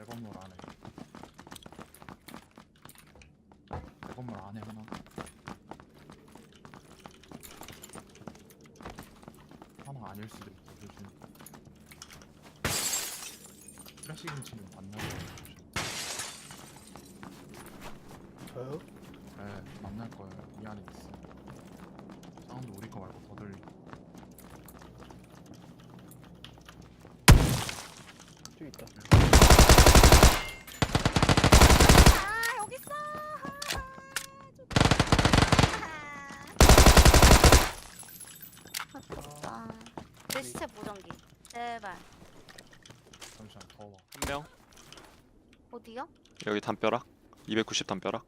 내 건물 안에. 내 건물 안에 하나? 하나 아닐 수도 있고 요즘. 플래시긴 지금 만나고 저요? 네 만날 거예요. 이 안에 있어 사운드 우리 거 말고 더 들리 저 있다. 아 여기 있어. 아깝다. 내 시체 보정기. 제발. 잠시만 더워 한 명. 어디요? 여기 담벼락. 290 담벼락.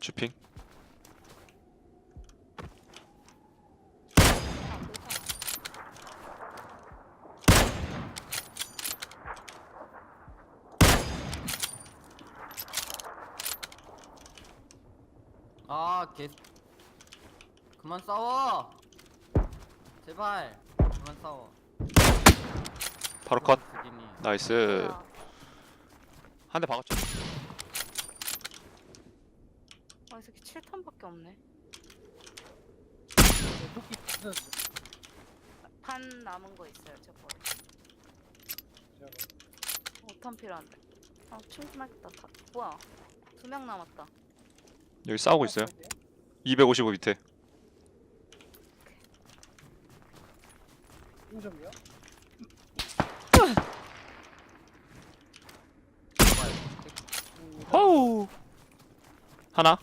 주핑. 아, 보이잖아. 아, 개. 그만 싸워. 제발. 그만 싸워. 바로 컷. 죽이니. 나이스. 뭐야? 한 대 박았죠. 아, 이 새끼 7턴밖에 없네. 토끼. 반 남은 거 있어요, 제 거에. 제가 5턴 필요한데. 아, 충분하겠다. 다, 뭐야? 두 명 남았다. 여기 싸우고 있어요. 255 밑에. 1점이요? 호우. 하나.